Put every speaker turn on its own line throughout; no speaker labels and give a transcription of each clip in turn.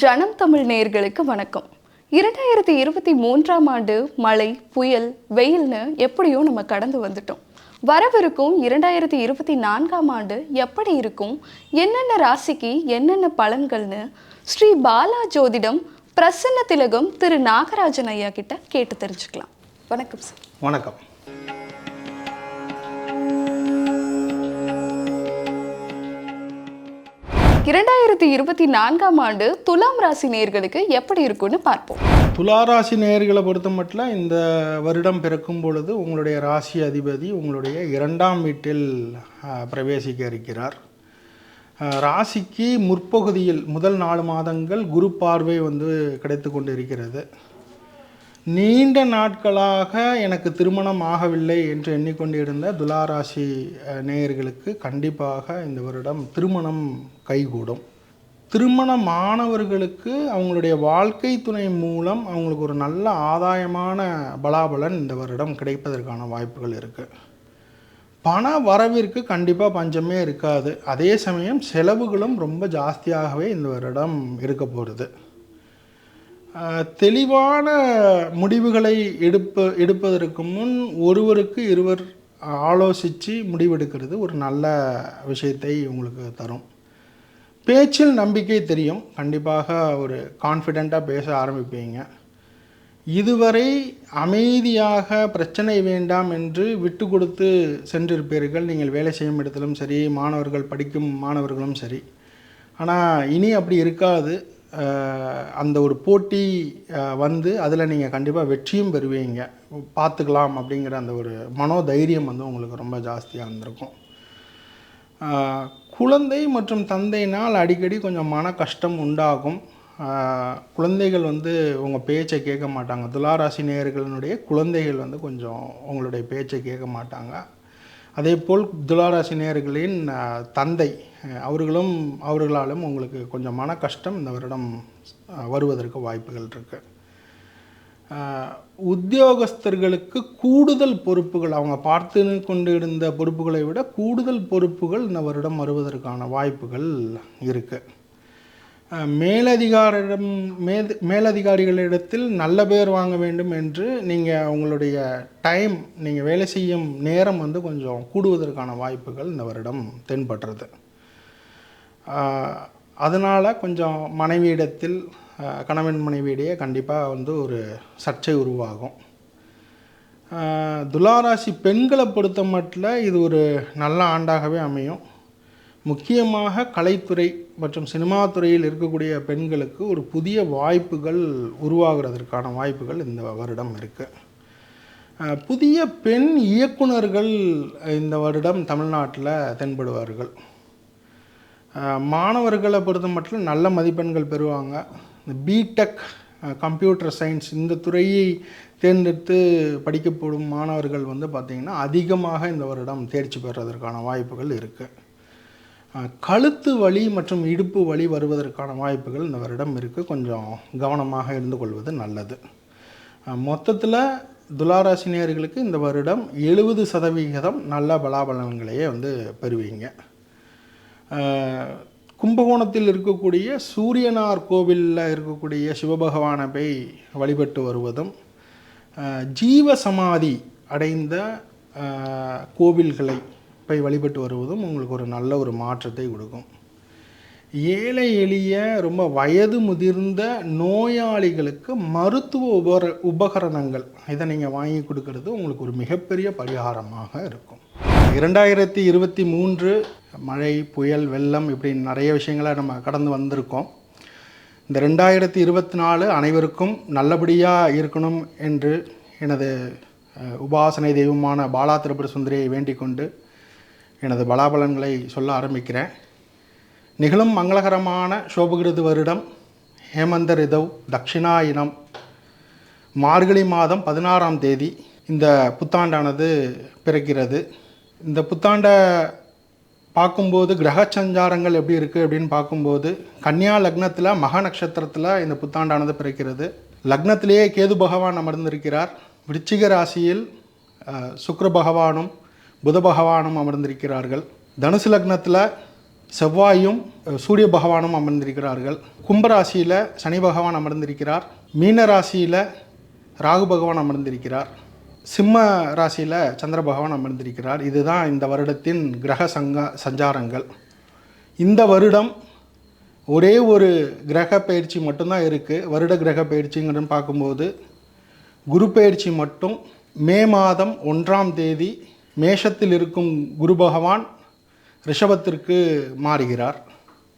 ஜனம் தமிழ் நேயர்களுக்கு வணக்கம். இரண்டாயிரத்தி இருபத்தி மூன்றாம் ஆண்டு மழை புயல் வெயில்னு எப்படியோ நம்ம கடந்து வந்துட்டோம். வரவிருக்கும் இரண்டாயிரத்தி இருபத்தி நான்காம் ஆண்டு எப்படி இருக்கும் என்னென்ன ராசிக்கு என்னென்ன பலன்கள்னு ஸ்ரீ பாலா ஜோதிடம் பிரசன்ன திலகம் திரு நாகராஜன் ஐயா கிட்ட கேட்டு தெரிஞ்சுக்கலாம். வணக்கம் சார்.
வணக்கம்.
இரண்டாயிரத்தி இருபத்தி நான்காம் ஆண்டு துலாம் ராசி நேர்களுக்கு எப்படி இருக்கும்னு பார்ப்போம்.
துளாராசி நேயர்களை பொறுத்த மட்டும் இந்த வருடம் பிறக்கும் பொழுது உங்களுடைய ராசி அதிபதி உங்களுடைய இரண்டாம் வீட்டில் பிரவேசிக்க இருக்கிறார். ராசிக்கு முற்பகுதியில் முதல் நாலு மாதங்கள் குரு பார்வை வந்து கிடைத்து கொண்டு இருக்கிறது நீண்ட நாட்களாக எனக்கு திருமணம் ஆகவில்லை என்று எண்ணிக்கொண்டிருந்த துலாராசி நேயர்களுக்கு கண்டிப்பாக இந்த வருடம் திருமணம் கைகூடும். திருமணமானவர்களுக்கு அவங்களுடைய வாழ்க்கை துணை மூலம் அவங்களுக்கு ஒரு நல்ல ஆதாயமான பலாபலன் இந்த வருடம் கிடைப்பதற்கான வாய்ப்புகள் இருக்குது பண வரவிற்கு கண்டிப்பாக பஞ்சமே இருக்காது. அதே சமயம் செலவுகளும் ரொம்ப ஜாஸ்தியாகவே இந்த வருடம் இருக்க போகிறது தெளிவான முடிவுகளை எடுப்ப எடுப்பதற்கு முன் ஒருவருக்கு இருவர் ஆலோசித்து முடிவெடுக்கிறது ஒரு நல்ல விஷயத்தை உங்களுக்கு தரும். பேச்சில் நம்பிக்கை தெரியும். கண்டிப்பாக ஒரு கான்ஃபிடெண்ட்டாக பேச ஆரம்பிப்பீங்க. இதுவரை அமைதியாக பிரச்சனை வேண்டாம் என்று விட்டு கொடுத்து சென்றிருப்பீர்கள். நீங்கள் வேலை செய்யும் இடத்திலும் சரி மாணவர்கள் படிக்கும் மாணவர்களும் சரி. ஆனால் இனி அப்படி இருக்காது. அந்த ஒரு போட்டி வந்து அதில் நீங்கள் கண்டிப்பாக வெற்றியும் பெறுவீங்க. பார்த்துக்கலாம் அப்படிங்கிற அந்த ஒரு மனோதைரியம் வந்து உங்களுக்கு ரொம்ப ஜாஸ்தியாக இருந்திருக்கும். குழந்தை மற்றும் தந்தையினால் அடிக்கடி கொஞ்சம் மன கஷ்டம் உண்டாகும். குழந்தைகள் வந்து உங்கள் பேச்சை கேட்க மாட்டாங்க. துளாராசி நேயர்களினுடைய குழந்தைகள் வந்து கொஞ்சம் உங்களுடைய பேச்சை கேட்க மாட்டாங்க. அதே போல் துளாராசி நேயர்களின் தந்தை அவர்களும் அவர்களாலும் உங்களுக்கு கொஞ்சம் மன கஷ்டம் இந்த வருடம் வருவதற்கு வாய்ப்புகள் இருக்குது உத்தியோகஸ்தர்களுக்கு கூடுதல் பொறுப்புகள் அவங்க பார்த்து கொண்டு இருந்த பொறுப்புகளை விட கூடுதல் பொறுப்புகள் இந்த வருடம் வருவதற்கான வாய்ப்புகள் இருக்குது மேலதிகாரிடம் மேது மேலதிகாரிகளிடத்தில் நல்ல பேர் வாங்க வேண்டும் என்று நீங்கள் உங்களுடைய டைம் நீங்கள் வேலை செய்யும் நேரம் வந்து கொஞ்சம் கூடுவதற்கான வாய்ப்புகள் இந்த வருடம் தென்படுறது. அதனால் கொஞ்சம் மனைவியிடத்தில் கணவன் மனைவியிடையே கண்டிப்பாக வந்து ஒரு சர்ச்சை உருவாகும். துலாராசி பெண்களை பொறுத்த மட்டில் இது ஒரு நல்ல ஆண்டாகவே அமையும். முக்கியமாக கலைத்துறை மற்றும் சினிமா துறையில் இருக்கக்கூடிய பெண்களுக்கு ஒரு புதிய வாய்ப்புகள் உருவாகிறதற்கான வாய்ப்புகள் இந்த வருடம் இருக்குது புதிய பெண் இயக்குனர்கள் இந்த வருடம் தமிழ்நாட்டில் தென்படுவார்கள். மாணவர்களை பொறுத்த மட்டும் நல்ல மதிப்பெண்கள் பெறுவாங்க. பிடெக் கம்ப்யூட்டர் சயின்ஸ் இந்த துறையை தேர்ந்தெடுத்து படிக்கப்படும் மாணவர்கள் வந்து பார்த்திங்கன்னா அதிகமாக இந்த வருடம் தேர்ச்சி பெறுவதற்கான வாய்ப்புகள் இருக்குது கழுத்து வலி மற்றும் இடுப்பு வலி வருவதற்கான வாய்ப்புகள் இந்த வருடம் இருக்குது கொஞ்சம் கவனமாக இருந்து கொள்வது நல்லது. மொத்தத்தில் துலாராசினியர்களுக்கு இந்த வருடம் எழுபது சதவிகிதம் நல்ல பலாபலன்களையே வந்து பெறுவீங்க. கும்பகோணத்தில் இருக்கக்கூடிய சூரியனார் கோவிலில் இருக்கக்கூடிய சிவபகவானை போய் வழிபட்டு வருவதும் ஜீவ சமாதி அடைந்த கோவில்களை போய் வழிபட்டு வருவதும் உங்களுக்கு ஒரு நல்ல ஒரு மாற்றத்தை கொடுக்கும். ஏழை எளிய ரொம்ப வயது முதிர்ந்த நோயாளிகளுக்கு மருத்துவ உபர உபகரணங்கள் இதை நீங்கள் வாங்கி கொடுக்கறது உங்களுக்கு ஒரு மிகப்பெரிய பரிகாரமாக இருக்கும். இரண்டாயிரத்தி இருபத்தி மூன்று மழை புயல் வெள்ளம் இப்படி நிறைய விஷயங்களை நம்ம கடந்து வந்திருக்கோம். இந்த ரெண்டாயிரத்தி இருபத்தி நாலு அனைவருக்கும் நல்லபடியாக இருக்கணும் என்று எனது உபாசனை தெய்வமான பாலா திருப்பதி சுந்தரியை வேண்டிக் கொண்டு எனது பலாபலன்களை சொல்ல ஆரம்பிக்கிறேன். நிகழும் மங்களகரமான சோபகிருது வருடம் ஹேமந்த ரிதவ் தட்சிணாயினம் மார்கழி மாதம் பதினாறாம் தேதி இந்த புத்தாண்டானது பிறக்கிறது. இந்த புத்தாண்டை பார்க்கும்போது கிரக சஞ்சாரங்கள் எப்படி இருக்குது அப்படின்னு பார்க்கும்போது கன்னியா லக்னத்தில் மக நட்சத்திரத்தில் இந்த புத்தாண்டானது பிறக்கிறது. லக்னத்திலேயே கேது பகவான் அமர்ந்திருக்கிறார். விருச்சிக ராசியில் அஹ், பகவானும் புத பகவானும் அமர்ந்திருக்கிறார்கள். தனுசு லக்னத்தில் செவ்வாயும் சூரிய பகவானும் அமர்ந்திருக்கிறார்கள். கும்பராசியில் சனி பகவான் அமர்ந்திருக்கிறார். மீன ராசியில் ராகு பகவான் அமர்ந்திருக்கிறார். சிம்ம ராசியில் சந்திர பகவான் அமர்ந்திருக்கிறார். இதுதான் இந்த வருடத்தின் கிரக சங்க சஞ்சாரங்கள். இந்த வருடம் ஒரே ஒரு கிரக பயிற்சி மட்டும்தான் இருக்குது வருட கிரக பயிற்சிங்கிறது பார்க்கும்போது குரு பயிற்சி மட்டும் மே மாதம் ஒன்றாம் தேதி மேஷத்தில் இருக்கும் குரு பகவான் ரிஷபத்திற்கு மாறுகிறார்.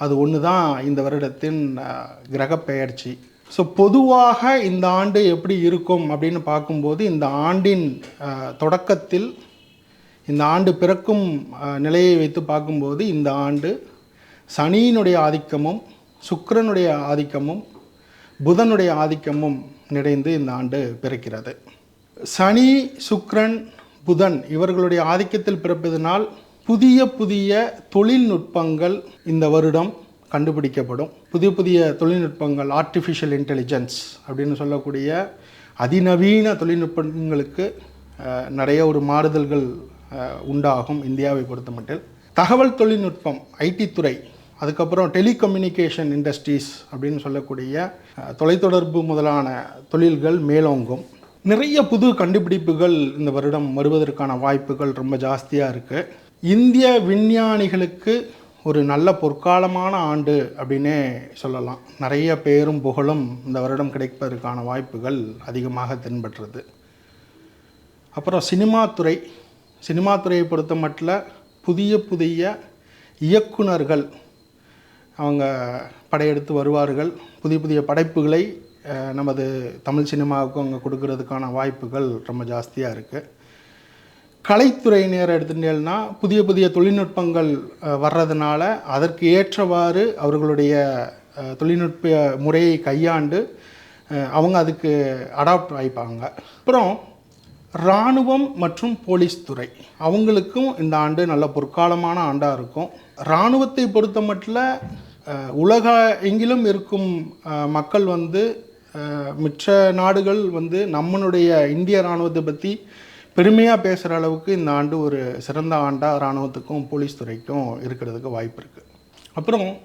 அது ஒன்று தான் இந்த வருடத்தின் கிரக பெயர்ச்சி ஸோ பொதுவாக இந்த ஆண்டு எப்படி இருக்கும் அப்படின்னு பார்க்கும்போது இந்த ஆண்டின் தொடக்கத்தில் இந்த ஆண்டு பிறக்கும் நிலையை வைத்து பார்க்கும்போது இந்த ஆண்டு சனியினுடைய ஆதிக்கமும் சுக்கரனுடைய ஆதிக்கமும் புதனுடைய ஆதிக்கமும் நிறைந்து இந்த ஆண்டு பிறக்கிறது. சனி சுக்ரன் புதன் இவர்களுடைய ஆதிக்கத்தில் பிறப்பதனால் புதிய புதிய தொழில்நுட்பங்கள் இந்த வருடம் கண்டுபிடிக்கப்படும். புதிய புதிய தொழில்நுட்பங்கள் ஆர்டிஃபிஷியல் இன்டெலிஜென்ஸ் அப்படின்னு சொல்லக்கூடிய அதிநவீன தொழில்நுட்பங்களுக்கு நிறைய ஒரு மாறுதல்கள் உண்டாகும் இந்தியாவை பொறுத்தமட்டில் தகவல் தொழில்நுட்பம் ஐடி துறை அதுக்கப்புறம் டெலிகம்யூனிகேஷன் இண்டஸ்ட்ரீஸ் அப்படின்னு சொல்லக்கூடிய தொலைத்தொடர்பு முதலான தொழில்கள் மேலோங்கும். நிறைய புது கண்டுபிடிப்புகள் இந்த வருடம் வருவதற்கான வாய்ப்புகள் ரொம்ப ஜாஸ்தியாக இருக்குது இந்திய விஞ்ஞானிகளுக்கு ஒரு நல்ல பொற்காலமான ஆண்டு அப்படின்னே சொல்லலாம். நிறைய பேரும் புகழும் இந்த வருடம் கிடைப்பதற்கான வாய்ப்புகள் அதிகமாக தென்பற்றுறது அப்புறம் சினிமா துறை. சினிமா துறையை பொறுத்த மட்டில் புதிய புதிய இயக்குனர்கள் அவங்க படையெடுத்து வருவார்கள். புதிய புதிய படைப்புகளை நமது தமிழ் சினிமாவுக்கு அவங்க கொடுக்கறதுக்கான வாய்ப்புகள் ரொம்ப ஜாஸ்தியாக இருக்குது கலைத்துறையினர் எடுத்துட்டேன்னா புதிய புதிய தொழில்நுட்பங்கள் வர்றதுனால அதற்கு ஏற்றவாறு அவர்களுடைய தொழில்நுட்ப முறையை கையாண்டு அவங்க அதுக்கு அடாப்ட் ஆயிப்பாங்க. அப்புறம் இராணுவம் மற்றும் போலீஸ் துறை. அவங்களுக்கும் இந்த ஆண்டு நல்ல பொற்காலமான ஆண்டாக இருக்கும். இராணுவத்தை பொறுத்த மட்டும் உலக எங்கிலும் இருக்கும் மக்கள் வந்து அஹ், மற்ற நாடுகள் வந்து நம்மளுடைய இந்திய இராணுவத்தை பற்றி பெருமையாக பேசுகிற அளவுக்கு இந்த ஆண்டு ஒரு சிறந்த ஆண்டாக இராணுவத்துக்கும் போலீஸ் துறைக்கும் இருக்கிறதுக்கு வாய்ப்பு இருக்குது அப்புறம்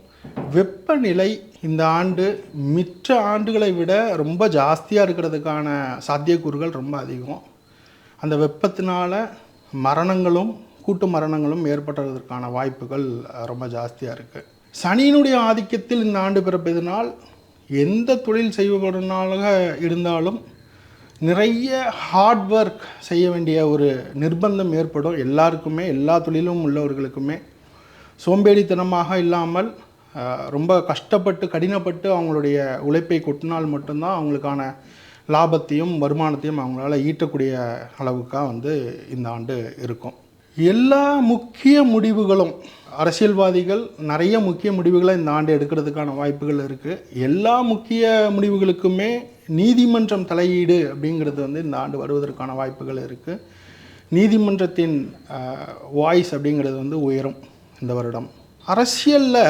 வெப்பநிலை இந்த ஆண்டு மிச்ச ஆண்டுகளை விட ரொம்ப ஜாஸ்தியாக இருக்கிறதுக்கான சாத்தியக்கூறுகள் ரொம்ப அதிகம். அந்த வெப்பத்தினால மரணங்களும் கூட்டு மரணங்களும் ஏற்படுறதுக்கான வாய்ப்புகள் ரொம்ப ஜாஸ்தியாக இருக்குது சனியினுடைய ஆதிக்கத்தில் இந்த ஆண்டு பிறப்பதினால் எந்த தொழில் செய்பவர்களாக இருந்தாலும் நிறைய ஹார்ட் ஒர்க் செய்ய வேண்டிய ஒரு நிர்பந்தம் ஏற்படும். எல்லாருக்குமே எல்லா தொழிலும் உள்ளவர்களுக்குமே. சோம்பேறித்தனமாக இல்லாமல் ரொம்ப கஷ்டப்பட்டு கடினப்பட்டு அவங்களுடைய உழைப்பை கொட்டினால் மட்டும்தான் அவங்களுக்கான லாபத்தையும் வருமானத்தையும் அவங்களால ஈட்டக்கூடிய அளவுக்காக வந்து இந்த ஆண்டு இருக்கும். எல்லா முக்கிய முடிவுகளும் அரசியல்வாதிகள் நிறைய முக்கிய முடிவுகளை இந்த ஆண்டு எடுக்கிறதுக்கான வாய்ப்புகள் இருக்குது எல்லா முக்கிய முடிவுகளுக்குமே நீதிமன்றம் தலையீடு அப்படிங்கிறது வந்து இந்த ஆண்டு வருவதற்கான வாய்ப்புகள் இருக்குது நீதிமன்றத்தின் வாய்ஸ் அப்படிங்கிறது வந்து உயரும் இந்த வருடம். அரசியலில்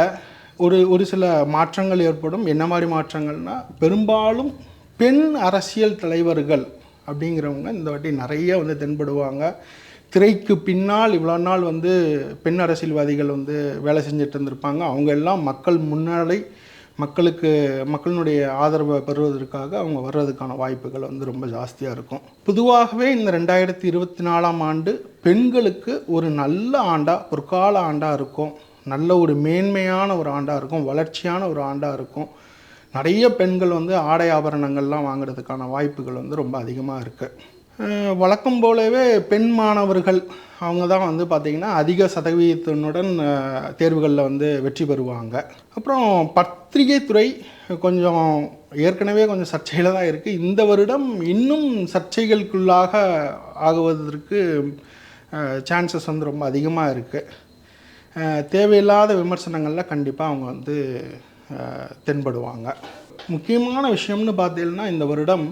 ஒரு ஒரு சில மாற்றங்கள் ஏற்படும். என்ன மாதிரி மாற்றங்கள்னால் பெரும்பாலும் பெண் அரசியல் தலைவர்கள் அப்படிங்கிறவங்க இந்த வாட்டி நிறைய வந்து தென்படுவாங்க. திரைக்கு பின்னால் இவ்வளோ நாள் வந்து பெண் அரசியல்வாதிகள் வந்து வேலை செஞ்சுட்டு இருந்திருப்பாங்க. அவங்க எல்லாம் மக்கள் முன்னாடி மக்களுக்கு மக்களினுடைய ஆதரவை பெறுவதற்காக அவங்க வர்றதுக்கான வாய்ப்புகள் வந்து ரொம்ப ஜாஸ்தியாக இருக்கும். பொதுவாகவே இந்த ரெண்டாயிரத்தி இருபத்தி நாலாம் ஆண்டு பெண்களுக்கு ஒரு நல்ல ஆண்டாக பொற்கால ஆண்டாக இருக்கும். நல்ல ஒரு மேன்மையான ஒரு ஆண்டாக இருக்கும். வளர்ச்சியான ஒரு ஆண்டாக இருக்கும். நிறைய பெண்கள் வந்து ஆடை ஆபரணங்கள்லாம் வாங்குறதுக்கான வாய்ப்புகள் வந்து ரொம்ப அதிகமாக இருக்குது வழக்கம் போலவே பெண் மாணவர்கள் அவங்க தான் வந்து பார்த்திங்கன்னா அதிக சதவீதத்தினுடன் தேர்வுகளில் வந்து வெற்றி பெறுவாங்க. அப்புறம் பத்திரிகை துறை கொஞ்சம் ஏற்கனவே கொஞ்சம் சர்ச்சையில் தான் இருக்குது இந்த வருடம் இன்னும் சர்ச்சைகளுக்குள்ளாக ஆகுவதற்கு சான்சஸ் வந்து ரொம்ப அதிகமாக இருக்குது தேவையில்லாத விமர்சனங்களில் கண்டிப்பாக அவங்க வந்து தென்படுவாங்க. முக்கியமான விஷயம்னு பார்த்தீங்கன்னா இந்த வருடம்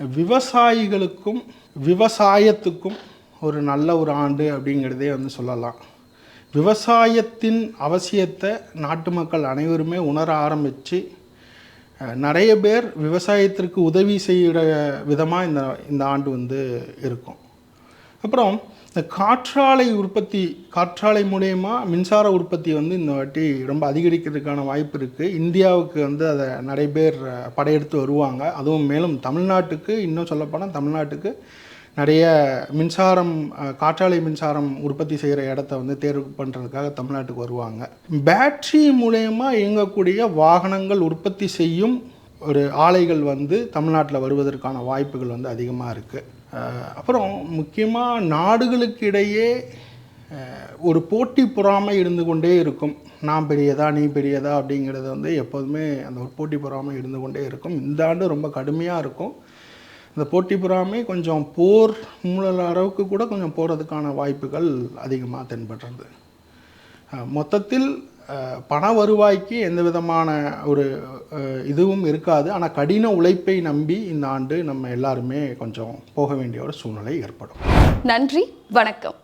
விவசாயிகளுக்கும் விவசாயத்துக்கும் ஒரு நல்ல ஒரு ஆண்டு அப்படிங்கிறதே வந்து சொல்லலாம். விவசாயத்தின் அவசியத்தை நாட்டு மக்கள் அனைவருமே உணர ஆரம்பித்து நிறைய பேர் விவசாயத்திற்கு உதவி செய்கிற விதமாக இந்த இந்த ஆண்டு வந்து இருக்கும். அப்புறம் இந்த காற்றாலை உற்பத்தி காற்றாலை மூலயமா மின்சார உற்பத்தி வந்து இந்த வாட்டி ரொம்ப அதிகரிக்கிறதுக்கான வாய்ப்பு இருக்குது இந்தியாவுக்கு வந்து அதை நிறைய பேர் படையெடுத்து வருவாங்க. அதுவும் மேலும் தமிழ்நாட்டுக்கு இன்னும் சொல்லப்போனால் தமிழ்நாட்டுக்கு நிறைய மின்சாரம் காற்றாலை மின்சாரம் உற்பத்தி செய்கிற இடத்த வந்து தேர்வு பண்ணுறதுக்காக தமிழ்நாட்டுக்கு வருவாங்க. பேட்ரி மூலயமா இயங்கக்கூடிய வாகனங்கள் உற்பத்தி செய்யும் ஒரு ஆலைகள் வந்து தமிழ்நாட்டில் வருவதற்கான வாய்ப்புகள் வந்து அதிகமாக இருக்குது அப்புறம் முக்கியமாக நாடுகளுக்கு இடையே ஒரு போட்டி பொறாமை இருந்து கொண்டே இருக்கும். நான் பெரியதா நீ பெரியதா அப்படிங்கிறது வந்து எப்போதுமே அந்த ஒரு போட்டி பொறாமை இருந்து கொண்டே இருக்கும். இந்த ஆண்டு ரொம்ப கடுமையாக இருக்கும். இந்த போட்டி பொறாமை கொஞ்சம் போர் மூல அளவுக்கு கூட கொஞ்சம் போகிறதுக்கான வாய்ப்புகள் அதிகமாக தென்படுறது. மொத்தத்தில் பண வருவாய்க்கு எந்த விதமான ஒரு இதுவும் இருக்காது. ஆனால் கடின உழைப்பை நம்பி இந்த ஆண்டு நம்ம எல்லாருமே கொஞ்சம் போக வேண்டிய ஒரு சூழ்நிலை ஏற்படும்.
நன்றி வணக்கம்.